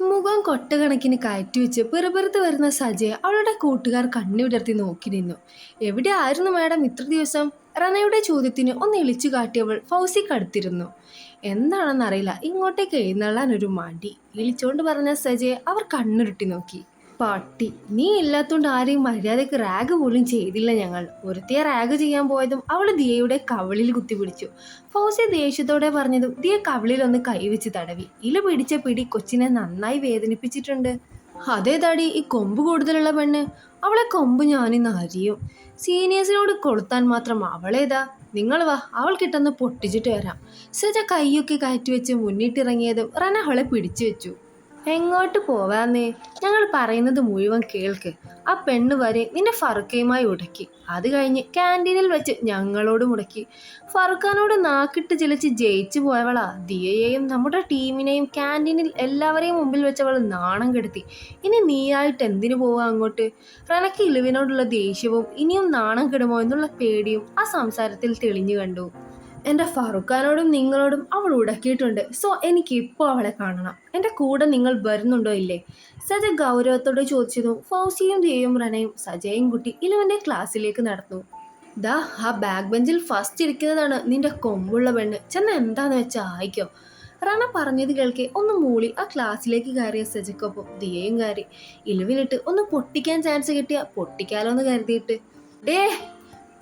മുഖം കൊട്ടകണക്കിന് കയറ്റി വെച്ച് പെറുപെറുത്ത് വരുന്ന സജയെ അവളുടെ കൂട്ടുകാർ കണ്ണുവിടർത്തി നോക്കി നിന്നു. എവിടെ ആയിരുന്നു മാഡം ഇത്ര ദിവസം? റനയുടെ ചോദ്യത്തിന് ഒന്ന് ഇളിച്ചു കാട്ടിയവൾ ഫൗസിക്കടുത്തിരുന്നു എന്താണെന്നറിയില്ല ഇങ്ങോട്ടേക്ക് എഴുന്നള്ളാൻ ഒരു മടി ഇളിച്ചോണ്ട് പറഞ്ഞ സജയെ അവർ കണ്ണുരുട്ടി നോക്കി. പട്ടി. നീ ഇല്ലാത്തോണ്ട് ആരെയും മര്യാദയ്ക്ക് റാഗ് പോലും ചെയ്തില്ല ഞങ്ങൾ. ഒരുത്തിയെ റാഗ് ചെയ്യാൻ പോയതും അവൾ ദിയയുടെ കവിളിൽ കുത്തിപ്പിടിച്ചു ഫൗസി ദേഷ്യത്തോടെ പറഞ്ഞതും ദിയ കവിളിലൊന്ന് കൈവച്ച് തടവി. ഇല പിടിച്ച പിടി കൊച്ചിനെ നന്നായി വേദനിപ്പിച്ചിട്ടുണ്ട്. അതേ തടി ഈ കൊമ്പ് കൂടുതലുള്ള പെണ്ണ്? അവളെ കൊമ്പ് ഞാനിന്ന് അരിയും. സീനിയേഴ്സിനോട് കൊളുത്താൻ മാത്രം അവളേതാ? നിങ്ങൾ വാ അവൾ കിട്ടുന്ന പൊട്ടിച്ചിട്ട് വരാം. സജ കൈയൊക്കെ കയറ്റി വെച്ച് മുന്നിട്ടിറങ്ങിയതും റന അവളെ പിടിച്ചു വെച്ചു. എങ്ങോട്ട് പോവാന്നേ? ഞങ്ങൾ പറയുന്നത് മുഴുവൻ കേൾക്ക്. ആ പെണ്ണ് വരെ നിന്നെ ഫറുക്കയുമായി ഉടക്കി. അത് കഴിഞ്ഞ് ക്യാന്റീനിൽ വെച്ച് ഞങ്ങളോട് മുടക്കി. ഫറുഖാനോട് നാക്കിട്ട് ചിലച്ച് ജയിച്ചു പോയവളാ. ദിയയെയും നമ്മുടെ ടീമിനെയും ക്യാന്റീനിൽ എല്ലാവരെയും മുമ്പിൽ വെച്ചവൾ നാണം കെടുത്തി. ഇനി നീയായിട്ട് എന്തിനു പോവാ അങ്ങോട്ട്? റനക്ക് ഇളിവിനോടുള്ള ദേഷ്യവും ഇനിയും നാണം കെടുമോ എന്നുള്ള പേടിയും ആ സംസാരത്തിൽ തെളിഞ്ഞു കണ്ടു. എന്റെ ഫറുഖാനോടും നിങ്ങളോടും അവൾ ഉടക്കിയിട്ടുണ്ട്. സോ എനിക്ക് ഇപ്പോൾ അവളെ കാണണം. എന്റെ കൂടെ നിങ്ങൾ വരുന്നുണ്ടോ ഇല്ലേ? സജ ഗൗരവത്തോട് ചോദിച്ചതും ഫൗസിയും ദിയയും റനയും സജയും കുട്ടി ഇലുവന്റെ ക്ലാസ്സിലേക്ക് നടന്നു. ദാ ആ ബാക്ക് ബെഞ്ചിൽ ഫസ്റ്റ് ഇരിക്കുന്നതാണ് നിന്റെ കൊമ്പുള്ള പെണ്ണ്. ചെന്ന എന്താന്ന് വെച്ചാൽ ആയിക്കോ. റണ പറഞ്ഞത് കേൾക്കെ ഒന്ന് മൂളി. ആ ക്ലാസ്സിലേക്ക് കയറിയ സജക്കൊപ്പം ദിയയും കയറി. ഇലുവിനിട്ട് ഒന്ന് പൊട്ടിക്കാൻ ചാൻസ് കിട്ടിയ പൊട്ടിക്കാലോ എന്ന് കരുതിയിട്ട്. ഡേ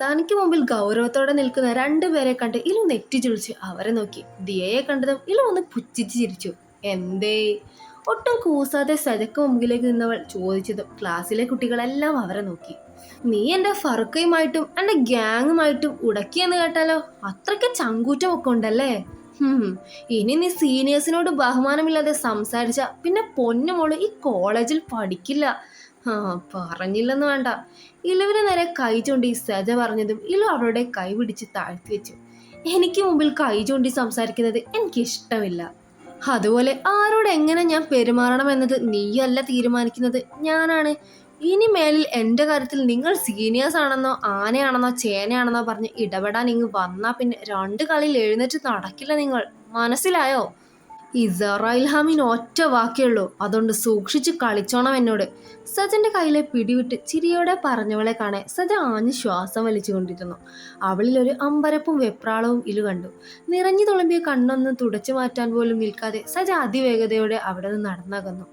തനിക്ക് മുമ്പിൽ ഗൗരവത്തോടെ നിൽക്കുന്ന രണ്ടുപേരെ കണ്ട് ഇലു നെറ്റി ചുളിച്ച് അവരെ നോക്കി. ദിയയെ കണ്ടതും ഇലു ഒന്ന് പുച്ഛിച്ച് ചിരിച്ചു. എന്തേ? ഒട്ടും കൂസാതെ സജക്ക് മുമ്പിലേക്ക് നിന്നവൾ ചോദിച്ചതും ക്ലാസ്സിലെ കുട്ടികളെല്ലാം അവരെ നോക്കി. നീ എന്റെ ഫറുക്കയുമായിട്ടും എന്റെ ഗ്യാങ്ങുമായിട്ടും ഉടക്കിയെന്ന് കേട്ടാലോ? അത്രയ്ക്ക് ചങ്കൂറ്റമൊക്കെ ഉണ്ടല്ലേ? ഹും, ഇനി നീ സീനിയേഴ്സിനോട് ബഹുമാനമില്ലാതെ സംസാരിച്ച പിന്നെ പൊന്നുമോൾ ഈ കോളേജിൽ പഠിക്കില്ല. ആ പറഞ്ഞില്ലെന്ന് വേണ്ട. ഇലവിന് നേരെ കൈ ചൂണ്ടി സജ പറഞ്ഞതും ഇലു അവളുടെ കൈ പിടിച്ച് താഴ്ത്തി വെച്ചു. എനിക്ക് മുമ്പിൽ കൈ ചൂണ്ടി സംസാരിക്കുന്നത് എനിക്കിഷ്ടമില്ല. അതുപോലെ ആരോട് എങ്ങനെ ഞാൻ പെരുമാറണം എന്നത് നീയല്ല തീരുമാനിക്കുന്നത്. ഞാനാണ്. ഇനി മേലിൽ എന്റെ കാര്യത്തിൽ നിങ്ങൾ സീനിയേഴ്സ് ആണെന്നോ ആനയാണെന്നോ ചേനയാണെന്നോ പറഞ്ഞ് ഇടപെടാൻ ഇങ്ങ് വന്നാൽ പിന്നെ രണ്ട് കളിയിൽ എഴുന്നേറ്റ് നടക്കില്ല നിങ്ങൾ. മനസ്സിലായോ? ഇസറായിൽഹാമിന് ഒറ്റ വാക്കേ അതുകൊണ്ട് സൂക്ഷിച്ച് കളിച്ചോണം എന്നോട്. സജന്റെ കയ്യിലെ പിടിവിട്ട് ചിരിയോടെ പറഞ്ഞവളെ കാണാൻ സജ ആഞ്ഞ് ശ്വാസം വലിച്ചുകൊണ്ടിരുന്നു. അവളിൽ ഒരു അമ്പരപ്പും വെപ്രാളവും ഇലു കണ്ടു. നിറഞ്ഞു തുളമ്പിയ കണ്ണൊന്ന് തുടച്ചു മാറ്റാൻ പോലും നിൽക്കാതെ സജ അതിവേഗതയോടെ അവിടെ നിന്ന് നടന്നകന്നു.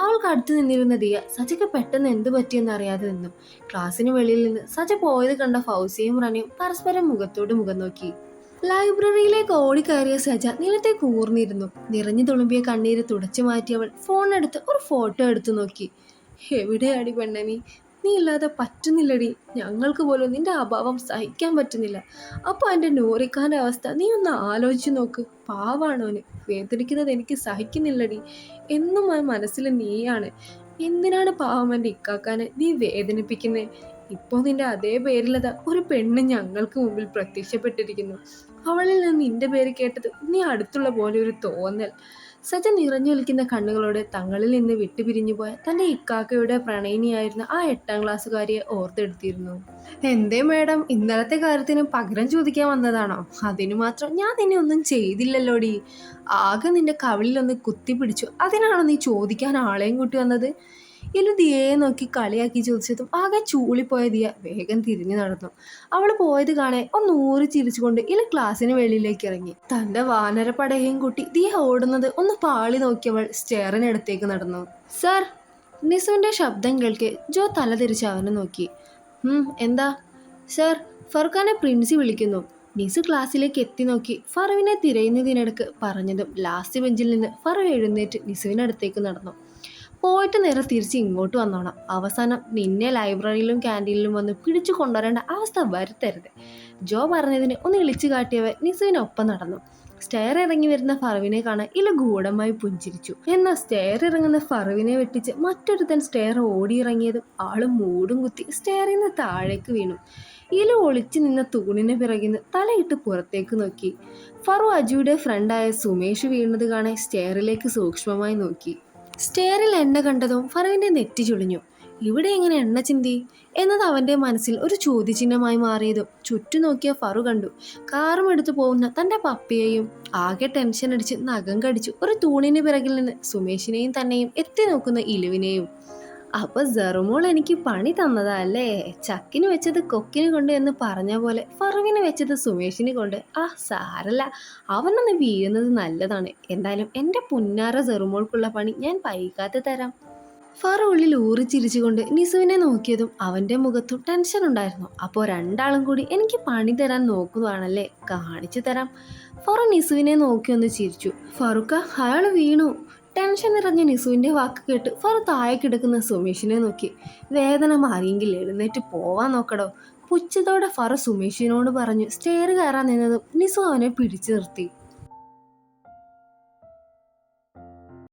അവൾക്ക് അടുത്ത് നിന്നിരുന്ന ദിയ സജയ്ക്ക് പെട്ടെന്ന് എന്ത് പറ്റിയെന്ന് അറിയാതെ നിന്നു. ക്ലാസ്സിന് വെളിയിൽ നിന്ന് സജ പോയത് കണ്ട ഫൗസിയും റണിയും പരസ്പരം മുഖത്തോട് മുഖം നോക്കി. ലൈബ്രറിയിലേക്ക് ഓടിക്കയറിയ സജ നിലത്തെ കൂർന്നിരുന്നു. നിറഞ്ഞു തുളുമ്പിയ കണ്ണീര് തുടച്ചു മാറ്റിയവൾ ഫോൺ എടുത്ത് ഒരു ഫോട്ടോ എടുത്തു നോക്കി. എവിടെയാടി പെണ്ണ നീ ഇല്ലാതെ പറ്റുന്നില്ലടി. ഞങ്ങൾക്ക് പോലും നിന്റെ അഭാവം സഹിക്കാൻ പറ്റുന്നില്ല. അപ്പോൾ എന്റെ നൂറിക്കാന്റെ അവസ്ഥ നീ ഒന്ന് ആലോചിച്ച് നോക്ക്. പാവാണോന് വേദനിക്കുന്നത് എനിക്ക് സഹിക്കുന്നില്ലടി. എന്നും ആ മനസ്സിൽ നീയാണ്. എന്തിനാണ് പാവം എന്റെ ഇക്കാക്കാനെ നീ വേദനിപ്പിക്കുന്നേ? ഇപ്പോൾ നിന്റെ അതേ പേരിലത ഒരു പെണ്ണ് ഞങ്ങൾക്ക് മുമ്പിൽ പ്രത്യക്ഷപ്പെട്ടിരിക്കുന്നു. അവളിൽ നിന്ന് നിന്റെ പേര് കേട്ടത് നീ അടുത്തുള്ള പോലെ ഒരു തോന്നൽ. സജ നിറഞ്ഞു നിൽക്കുന്ന കണ്ണുകളോടെ തങ്ങളിൽ നിന്ന് വിട്ടുപിരിഞ്ഞു പോയ തന്റെ ഇക്കാക്കയുടെ പ്രണയിനിയായിരുന്ന ആ എട്ടാം ക്ലാസ്സുകാരിയെ ഓർത്തെടുത്തിരുന്നു. എന്തേ മേഡം ഇന്നലത്തെ കാര്യത്തിന് പകരം ചോദിക്കാൻ വന്നതാണോ? അതിനു മാത്രം ഞാൻ നിന്നെ ഒന്നും ചെയ്തില്ലല്ലോടി. ആകെ നിന്റെ കവിളിലൊന്ന് കുത്തിപ്പിടിച്ചു. അതിനാണോ നീ ചോദിക്കാൻ ആളെയും കൂട്ടി വന്നത്? ഇലു ദിയയെ നോക്കി കളിയാക്കി ചോദിച്ചതും ആകെ ചൂളിപ്പോയ ദിയ വേഗം തിരിഞ്ഞു നടന്നു. അവൾ പോയത് കാണെ ഒന്ന് ഊറി ചിരിച്ചുകൊണ്ട് ഇല ക്ലാസ്സിന് വെളിയിലേക്ക് ഇറങ്ങി. തന്റെ വാനരപ്പടയും കൂട്ടി ദിയ ഓടുന്നത് ഒന്ന് പാളി നോക്കിയവൾ സ്റ്റെയറിനടുത്തേക്ക് നടന്നു. സർ നിസുവിന്റെ ശബ്ദം കേൾക്കെ ജോ തലതിരിച്ച് അവനെ നോക്കി. "ഉം, എന്താ? സർ ഫർഖാനെ പ്രിൻസി വിളിക്കുന്നു. നിസു ക്ലാസ്സിലേക്ക് എത്തി നോക്കി ഫറുവിനെ തിരയുന്നതിനിടക്ക് പറഞ്ഞതും ലാസ്റ്റ് ബെഞ്ചിൽ നിന്ന് ഫറു എഴുന്നേറ്റ് നിസുവിനടുത്തേക്ക് നടന്നു. പോയിട്ട് നേരെ തിരിച്ച് ഇങ്ങോട്ട് വന്നോണം. അവസാനം നിന്നെ ലൈബ്രറിയിലും ക്യാന്റീനിലും വന്ന് പിടിച്ചു കൊണ്ടുവരേണ്ട അവസ്ഥ വരുത്തരുത്. ജോ പറഞ്ഞതിന് ഒന്ന് ഇളിച്ചു കാട്ടിയവൻ നിസുവിനൊപ്പം നടന്നു. സ്റ്റെയർ ഇറങ്ങി വരുന്ന ഫറുവിനെ കാണാൻ ഇല ഗൂഢമായി പുഞ്ചിരിച്ചു. എന്നാൽ സ്റ്റെയർ ഇറങ്ങുന്ന ഫറുവിനെ വെട്ടിച്ച് മറ്റൊരുത്തൻ സ്റ്റെയർ ഓടിയിറങ്ങിയതും ആൾ മൂടും കുത്തി സ്റ്റെയറിൽ നിന്ന് താഴേക്ക് വീണു. ഇല ഒളിച്ചു നിന്ന തൂണിന് പിറകിന്ന് തലയിട്ട് പുറത്തേക്ക് നോക്കി. ഫറു അജുയുടെ ഫ്രണ്ടായ സുമേഷ് വീണത് കാണാൻ സ്റ്റെയറിലേക്ക് സൂക്ഷ്മമായി നോക്കി. സ്റ്റെയറിൽ എണ്ണ കണ്ടതും ഫറവിന്റെ നെറ്റി ചുളിഞ്ഞു. ഇവിടെ എങ്ങനെ എണ്ണ ചിന്തി? എന്നത് അവന്റെ മനസ്സിൽ ഒരു ചോദ്യചിഹ്നമായി മാറിയതും ചുറ്റും നോക്കിയ ഫറു കണ്ടു. കാറും എടുത്തു പോകുന്ന തന്റെ പപ്പയെയും ആകെ ടെൻഷൻ അടിച്ച് നഖം കടിച്ചു ഒരു തൂണിന് പിറകിൽ നിന്ന് സുമേഷിനെയും തന്നെയും എത്തി നോക്കുന്ന ഇലുവിനെയും. അപ്പൊ സെറുമോൾ എനിക്ക് പണി തന്നതാ അല്ലേ ചക്കിന് വെച്ചത് കൊക്കിന് കൊണ്ട് എന്ന് പറഞ്ഞ പോലെ ഫറുവിന് വെച്ചത് സുമേഷിന് കൊണ്ട്. ആ സാരല്ല. അവനൊന്ന് വീഴുന്നത് നല്ലതാണ്. എന്തായാലും എന്റെ പുന്നാറ സെറുമോൾക്കുള്ള പണി ഞാൻ പൈകാത്ത തരാം. ഫറു ഉള്ളിൽ ഊറിച്ചിരിച്ചുകൊണ്ട് നിസുവിനെ നോക്കിയതും അവന്റെ മുഖത്തും ടെൻഷൻ ഉണ്ടായിരുന്നു. അപ്പോൾ രണ്ടാളും കൂടി എനിക്ക് പണി തരാൻ നോക്കുവാണല്ലേ? കാണിച്ചു തരാം. ഫറു നിസുവിനെ നോക്കി ഒന്ന് ചിരിച്ചു. ഫറുക്ക അയാൾ വീണു. ടെൻഷൻ നിറഞ്ഞ നിസുവിന്റെ വാക്ക് കേട്ട് ഫറു താഴെ കിടക്കുന്ന സുമേഷിനെ നോക്കി. വേദന മാറിയെങ്കിൽ എഴുന്നേറ്റ് പോവാൻ നോക്കടോ. പുച്ഛത്തോടെ ഫറു സുമേഷിനോട് പറഞ്ഞു സ്റ്റെയർ കയറാൻ നിന്നതും. നിസു അവനെ പിടിച്ചു നിർത്തി.